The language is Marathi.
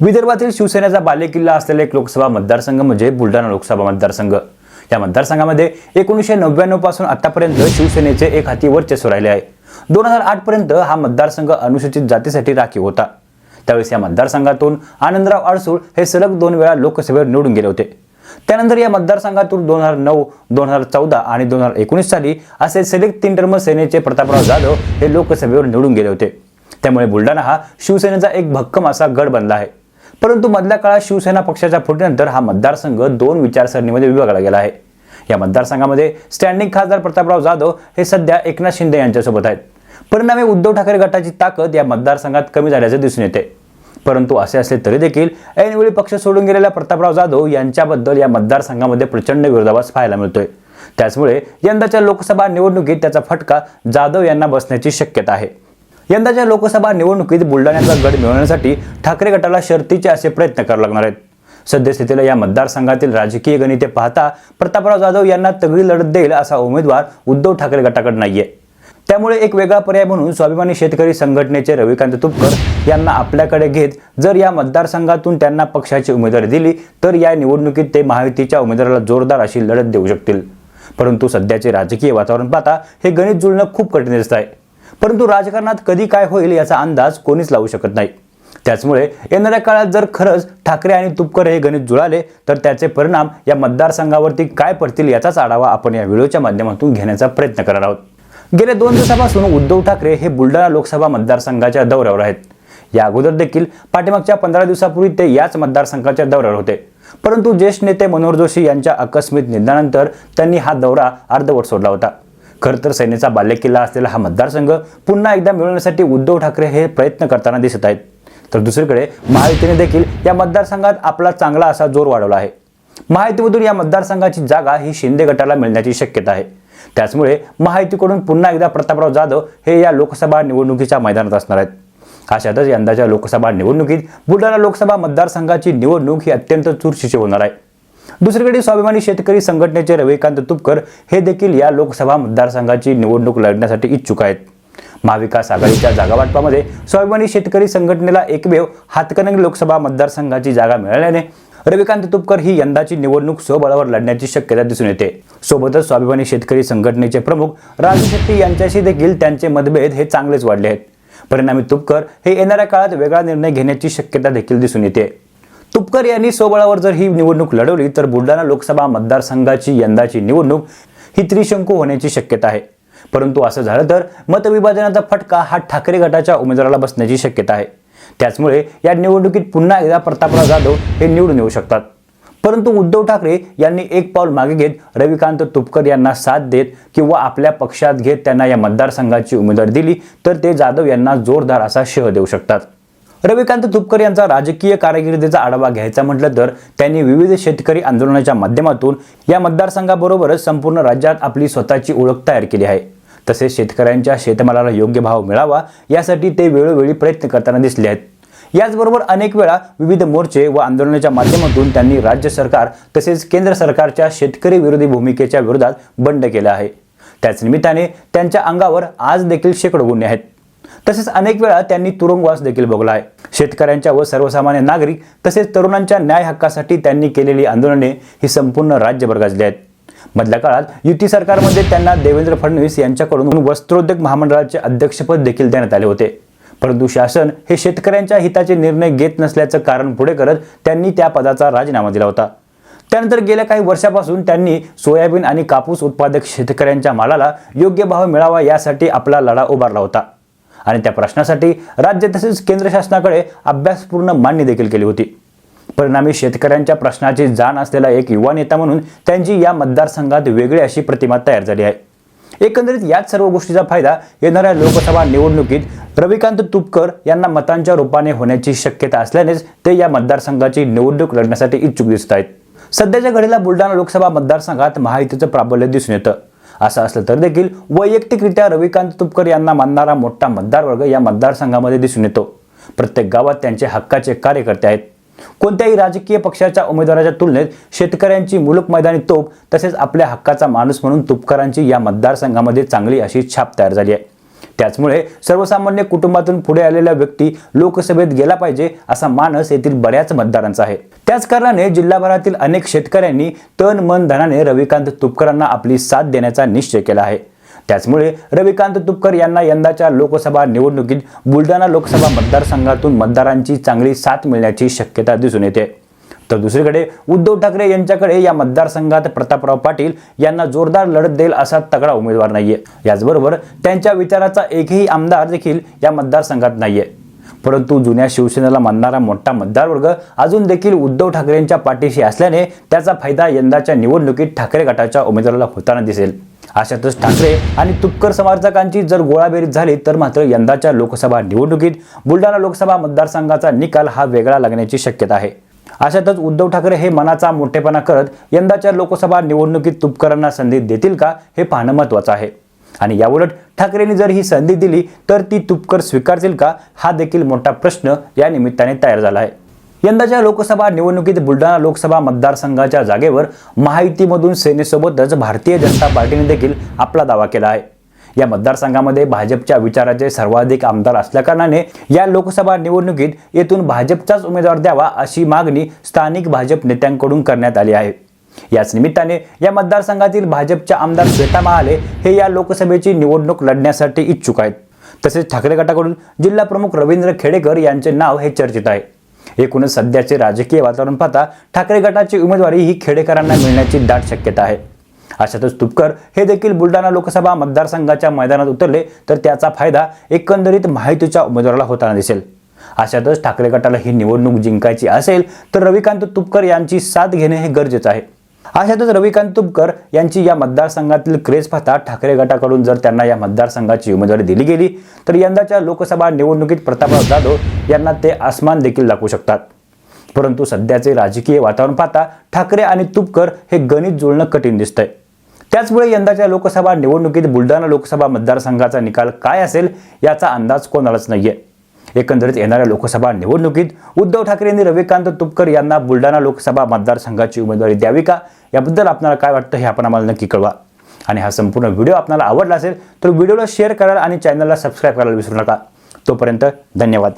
विदर्भातील शिवसेनेचा बालेकिल्ला असलेला एक लोकसभा मतदारसंघ म्हणजे बुलढाणा लोकसभा मतदारसंघ. या मतदारसंघामध्ये एकोणीसशे नव्याण्णवपासून आतापर्यंत शिवसेनेचे एक हाती वर्चस्व राहिले आहे. दोन हजार आठ पर्यंत हा मतदारसंघ अनुसूचित जातीसाठी राखीव होता. त्यावेळेस या मतदारसंघातून आनंदराव आडसूळ हे सलग दोन वेळा लोकसभेवर निवडून गेले होते. त्यानंतर या मतदारसंघातून दोन हजार नऊ दोन हजार चौदा आणि दोन हजार एकोणीस साली असे सलग तीन टर्म सेनेचे प्रतापराव जाधव हे लोकसभेवर निवडून गेले होते. त्यामुळे बुलढाणा हा शिवसेनेचा एक भक्कम असा गड बनला आहे. परंतु मधल्या काळात शिवसेना पक्षाच्या फुटीनंतर हा मतदारसंघ दोन विचारसरणीमध्ये विभागला गेला आहे. या मतदारसंघामध्ये स्टँडिंग खासदार प्रतापराव जाधव हे सध्या एकनाथ शिंदे यांच्यासोबत आहेत. परिणामी उद्धव ठाकरे गटाची ताकद या मतदारसंघात कमी झाल्याचे दिसून येते. परंतु असे असले तरी देखील ऐनवेळी पक्ष सोडून गेलेल्या प्रतापराव जाधव यांच्याबद्दल या मतदारसंघामध्ये प्रचंड विरोधाभास पाहायला मिळतोय. त्याचमुळे यंदाच्या लोकसभा निवडणुकीत त्याचा फटका जाधव यांना बसण्याची शक्यता आहे. यंदाच्या लोकसभा निवडणुकीत बुलढाण्याचा गड मिळवण्यासाठी ठाकरे गटाला शर्तीचे असे प्रयत्न करावे लागणार आहेत. सद्यस्थितीला या मतदारसंघातील राजकीय गणिते पाहता प्रतापराव जाधव यांना तगडी लढत देईल असा उमेदवार उद्धव ठाकरे गटाकडे नाहीये. त्यामुळे एक वेगळा पर्याय म्हणून स्वाभिमानी शेतकरी संघटनेचे रविकांत तुपकर यांना आपल्याकडे घेत जर या मतदारसंघातून त्यांना पक्षाची उमेदवारी दिली तर या निवडणुकीत ते महायुतीच्या उमेदवाराला जोरदार अशी लढत देऊ शकतील. परंतु सध्याचे राजकीय वातावरण पाहता हे गणित जुळणं खूप कठीण दिसत आहे. परंतु राजकारणात कधी काय होईल याचा अंदाज कोणीच लावू शकत नाही. त्याचमुळे येणाऱ्या काळात जर खरंच ठाकरे आणि तुपकर हे गणित जुळाले तर त्याचे परिणाम या मतदारसंघावरती काय पडतील याचाच आढावा आपण या व्हिडिओच्या माध्यमातून घेण्याचा प्रयत्न करणार आहोत. गेल्या दोन दिवसापासून उद्धव ठाकरे हे बुलढाणा लोकसभा मतदारसंघाच्या दौऱ्यावर आहेत. या अगोदर देखील पाठीमागच्या पंधरा दिवसापूर्वी ते याच मतदारसंघाच्या दौऱ्यावर होते. परंतु ज्येष्ठ नेते मनोहर जोशी यांच्या आकस्मिक निधनानंतर त्यांनी हा दौरा अर्धवट सोडला होता. खरं तर सेनेचा बालेकिल्ला असलेला हा मतदारसंघ पुन्हा एकदा मिळवण्यासाठी उद्धव ठाकरे हे प्रयत्न करताना दिसत आहेत. तर दुसरीकडे महायुतीने देखील या मतदारसंघात आपला चांगला असा जोर वाढवला आहे. महायुतीमधून या मतदारसंघाची जागा ही शिंदे गटाला मिळण्याची शक्यता आहे. त्याचमुळे महायुतीकडून पुन्हा एकदा प्रतापराव जाधव हे या लोकसभा निवडणुकीच्या मैदानात असणार आहेत. अशातच यंदाच्या लोकसभा निवडणुकीत बुलढाणा लोकसभा मतदारसंघाची निवडणूक ही अत्यंत चुरशीची होणार आहे. दुसरीकडे स्वाभिमानी शेतकरी संघटनेचे रविकांत तुपकर हे देखील या लोकसभा मतदारसंघाची निवडणूक लढण्यासाठी इच्छुक आहेत. महाविकास आघाडीच्या जागावाटपामध्ये स्वाभिमानी शेतकरी संघटनेला एकमेव हातकणंगले लोकसभा मतदारसंघाची जागा मिळाल्याने रविकांत तुपकर ही यंदाची निवडणूक स्वबळावर लढण्याची शक्यता दिसून येते. सोबतच स्वाभिमानी शेतकरी संघटनेचे प्रमुख राजू शेट्टी यांच्याशी देखील त्यांचे मतभेद हे चांगलेच वाढले आहेत. परिणामी तुपकर हे येणाऱ्या काळात वेगळा निर्णय घेण्याची शक्यता देखील दिसून येते. तुपकर यांनी स्वबळावर जर ही निवडणूक लढवली तर बुलढाणा लोकसभा मतदारसंघाची यंदाची निवडणूक ही त्रिशंकू होण्याची शक्यता आहे. परंतु असं झालं तर मतविभाजनाचा फटका हा ठाकरे गटाच्या उमेदवाराला बसण्याची शक्यता आहे. त्याचमुळे या निवडणुकीत पुन्हा एकदा प्रतापराव जाधव हे निवडून येऊ शकतात. परंतु उद्धव ठाकरे यांनी एक पाऊल मागे घेत रविकांत तुपकर यांना साथ देत किंवा आपल्या पक्षात घेत त्यांना या मतदारसंघाची उमेदवारी दिली तर ते जाधव यांना जोरदार असा शह देऊ शकतात. रविकांत तुपकर यांचा राजकीय कारकिर्दीचा आढावा घ्यायचा म्हटलं तर त्यांनी विविध शेतकरी आंदोलनाच्या माध्यमातून या मतदारसंघाबरोबरच संपूर्ण राज्यात आपली स्वतःची ओळख तयार केली आहे. तसेच शेतकऱ्यांच्या शेतमालाला योग्य भाव मिळावा यासाठी ते वेळोवेळी प्रयत्न करताना दिसले आहेत. याचबरोबर अनेक वेळा विविध मोर्चे व आंदोलनाच्या माध्यमातून त्यांनी राज्य सरकार तसेच केंद्र सरकारच्या शेतकरी विरोधी भूमिकेच्या विरोधात बंड केलं आहे. त्याच निमित्ताने त्यांच्या अंगावर आज देखील शेकडो गुन्हे आहेत. तसेच अनेक वेळा त्यांनी तुरुंगवास देखील भोगला आहे शेतकऱ्यांच्या व सर्वसामान्य नागरिक तसेच तरुणांच्या न्याय हक्कासाठी त्यांनी केलेली आंदोलने ही संपूर्ण राज्यभर गाजली आहेत मधल्या काळात युती सरकारमध्ये त्यांना देवेंद्र फडणवीस यांच्याकडून वस्त्रोद्योग महामंडळाचे अध्यक्षपद देखील देण्यात आले होते. परंतु शासन हे शेतकऱ्यांच्या हिताचे निर्णय घेत नसल्याचं कारण पुढे करत त्यांनी त्या पदाचा राजीनामा दिला होता. त्यानंतर गेल्या काही वर्षापासून त्यांनी सोयाबीन आणि कापूस उत्पादक शेतकऱ्यांच्या मालाला योग्य भाव मिळावा यासाठी आपला लढा उभारला होता. आणि त्या प्रश्नासाठी राज्य तसेच केंद्र शासनाकडे अभ्यासपूर्ण मांडणी देखील केली होती. परिणामी शेतकऱ्यांच्या प्रश्नाची जाण असलेला एक युवा नेता म्हणून त्यांची या मतदारसंघात वेगळी अशी प्रतिमा तयार झाली आहे. एकंदरीत याच सर्व गोष्टीचा फायदा येणाऱ्या लोकसभा निवडणुकीत रविकांत तुपकर यांना मतांच्या रूपाने होण्याची शक्यता असल्यानेच ते या मतदारसंघाची निवडणूक लढण्यासाठी इच्छुक दिसत आहेत. सध्याच्या घडीला बुलढाणा लोकसभा मतदारसंघात महायुतीचं प्राबल्य दिसून येतं. असं असलं तर देखील वैयक्तिकरित्या रविकांत तुपकर यांना मानणारा मोठा मतदारवर्ग या मतदारसंघामध्ये दिसून येतो. प्रत्येक गावात त्यांचे हक्काचे कार्यकर्ते आहेत. कोणत्याही राजकीय पक्षाच्या उमेदवाराच्या तुलनेत शेतकऱ्यांची मुलक मैदानी तोप तसेच आपल्या हक्काचा माणूस म्हणून तुपकरांची या मतदारसंघामध्ये चांगली अशी छाप तयार झाली आहे. त्याचमुळे सर्वसामान्य कुटुंबातून पुढे आलेला व्यक्ती लोकसभेत गेला पाहिजे असा मानस येथील बऱ्याच मतदारांचा आहे. त्याच कारणाने जिल्हाभरातील अनेक शेतकऱ्यांनी तन मन धनाने रविकांत तुपकरांना आपली साथ देण्याचा निश्चय केला आहे. त्याचमुळे रविकांत तुपकर यांना यंदाच्या लोकसभा निवडणुकीत बुलढाणा लोकसभा मतदारसंघातून मतदारांची चांगली साथ मिळण्याची शक्यता दिसून येते. तर दुसरीकडे उद्धव ठाकरे यांच्याकडे या मतदारसंघात प्रतापराव पाटील यांना जोरदार लढत देईल असा तगडा उमेदवार नाहीये. याचबरोबर त्यांच्या विचाराचा एकही आमदार देखील या मतदारसंघात नाहीये. परंतु जुन्या शिवसेनेला मानणारा मोठा मतदारवर्ग अजून देखील उद्धव ठाकरेंच्या पाठीशी असल्याने त्याचा फायदा यंदाच्या निवडणुकीत ठाकरे गटाच्या उमेदवाराला होताना दिसेल. अशातच ठाकरे आणि तुपकर समर्थकांची जर गोळाबेरीज झाली तर मात्र यंदाच्या लोकसभा निवडणुकीत बुलढाणा लोकसभा मतदारसंघाचा निकाल हा वेगळा लागण्याची शक्यता आहे. अशातच उद्धव ठाकरे हे मनाचा मोठेपणा करत यंदाच्या लोकसभा निवडणुकीत तुपकरांना संधी देतील का हे पाहणं महत्वाचं आहे. आणि याउलट ठाकरेंनी जर ही संधी दिली तर ती तुपकर स्वीकारतील का? हा देखील मोठा प्रश्न या निमित्ताने तयार झाला आहे. यंदाच्या लोकसभा निवडणुकीत बुलढाणा लोकसभा मतदारसंघाच्या जागेवर महायुतीमधून सेनेसोबतच भारतीय जनता पार्टीने देखील आपला दावा केला आहे. या मतदारसंघामध्ये भाजपच्या विचाराचे सर्वाधिक आमदार असल्याकारणाने या लोकसभा निवडणुकीत येथून भाजपचाच उमेदवार द्यावा अशी मागणी स्थानिक भाजप नेत्यांकडून करण्यात आली आहे. याच निमित्ताने या मतदारसंघातील भाजपच्या आमदार श्वेता महाले हे या लोकसभेची निवडणूक लढण्यासाठी इच्छुक आहेत. तसेच ठाकरे गटाकडून जिल्हा प्रमुख रवींद्र खेडेकर यांचे नाव हे चर्चित आहे. एकूणच सध्याचे राजकीय वातावरण पाहता ठाकरे गटाची उमेदवारी ही खेडेकरांना मिळण्याची दाट शक्यता आहे. अशातच तुपकर हे देखील बुलढाणा लोकसभा मतदारसंघाच्या मैदानात उतरले तर त्याचा फायदा एकंदरीत माहितीच्या उमेदवाराला होताना दिसेल. अशातच ठाकरे गटाला ही निवडणूक जिंकायची असेल तर रविकांत तुपकर यांची साथ घेणे हे गरजेचं आहे. अशातच रविकांत तुपकर यांची या मतदारसंघातील क्रेज पाहता ठाकरे गटाकडून जर त्यांना या मतदारसंघाची उमेदवारी दिली गेली तर यंदाच्या लोकसभा निवडणुकीत प्रतापराव जाधव यांना ते आसमान देखील दाखवू शकतात. परंतु सध्याचे राजकीय वातावरण पाहता ठाकरे आणि तुपकर हे गणित जुळणं कठीण दिसतंय. त्याचमुळे यंदाच्या लोकसभा निवडणुकीत बुलढाणा लोकसभा मतदारसंघाचा निकाल काय असेल याचा अंदाज कोणालाच नाहीये. एकंदरीत येणाऱ्या लोकसभा निवडणुकीत उद्धव ठाकरे यांनी रविकांत तुपकर यांना बुलढाणा लोकसभा मतदारसंघाची उमेदवारी द्यावी का? याबद्दल आपल्याला काय वाटतं हे आपण आम्हाला नक्की कळवा. आणि हा संपूर्ण व्हिडिओ आपल्याला आवडला असेल तर व्हिडिओला शेअर करा आणि चॅनलला सबस्क्राईब करायला विसरू नका. तोपर्यंत धन्यवाद.